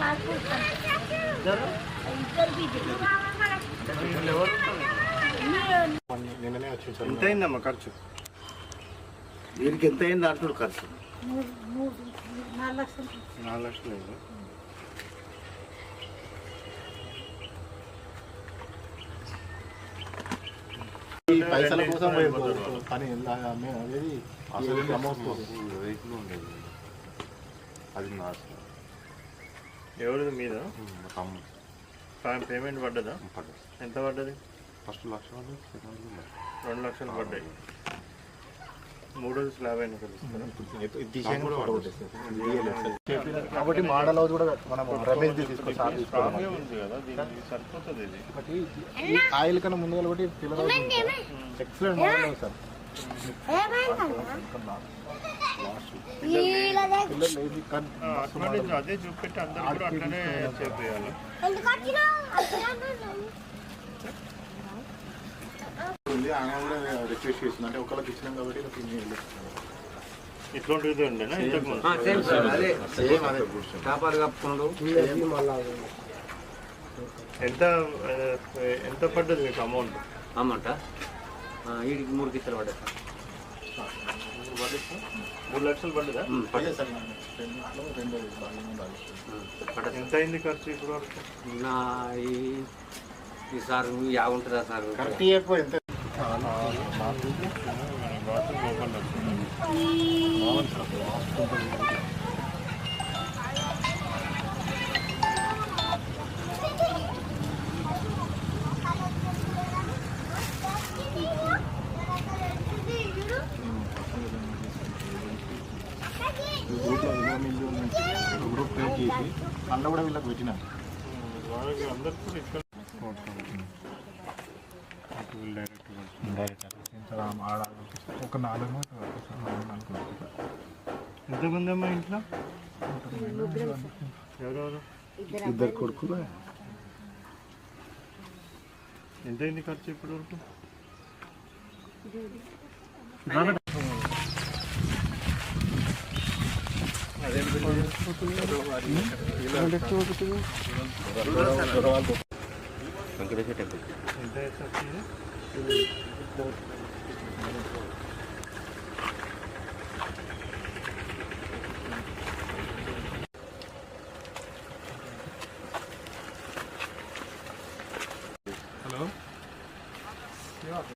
నాకు ఇద్దరు బిడ్డలు ఇద్దరు బిడ్డలు? నిన్ననే ఎంత అయిందమ్మా ఖర్చు. దీనికి ఎంత అయింది అంటుడు ఖర్చు? నాలుగు లక్షలు. నాలుగు లక్షలు ఈ పైసల కోసం పని మేము అనేది అసలు. వెహికల్ ఉండేది? అది నా. ఎవరిది? మీద? పేమెంట్ పడ్డదా? ఎంత పడ్డది? ఫస్ట్ లక్ష పడ్డది సెకండ్ లక్ష. రెండు లక్షలు పడ్డాయి. మూడోది స్లాబ్ అయినా. కాబట్టి మోడల్ హౌస్ కూడా మనం రమేష్ ఉంది కదా దీనికి సరిపోతుంది ఇది ఒకటి ఈ ఆయిల్ కన్నా ముందు కాబట్టి పిల్లలు ఎక్సలెంట్ మోడల్ హౌస్ సార్ అదే చూపెట్టి అందరూ అట్లనే ఉంది ఆమె కూడా రిక్వెస్ట్ చేస్తుంది అంటే ఒకళ్ళకి ఇచ్చినాం కాబట్టి ఇలా. ఇట్లాంటిది ఉండేనా ఎంత ఎంత పడ్డది మీకు అమౌంట్? అమ్మంట వీడికి మూడు కిచ్చలు పడ్డాయి సార్. మూడు లక్షలు పడ్డదా? ఎంత అయింది ఖర్చు ఇప్పుడు నా ఈ ఈ సార్ కరెక్ట్ ఎంత బాత్రూమ్ ఓపెన్ చేసి అందులో కూడా వీళ్ళకి పెట్టినాం వాళ్ళకి ఒక నాలుగు ఎంతమంది అమ్మా ఇంట్లో? ఎవరెవరు? ఇద్దరు కొడుకులు. ఎంత అయింది ఖర్చు ఇప్పటి వరకు? వెంకటేశ్వర టెంపుల్ ఎంత ఖర్చు అయింది?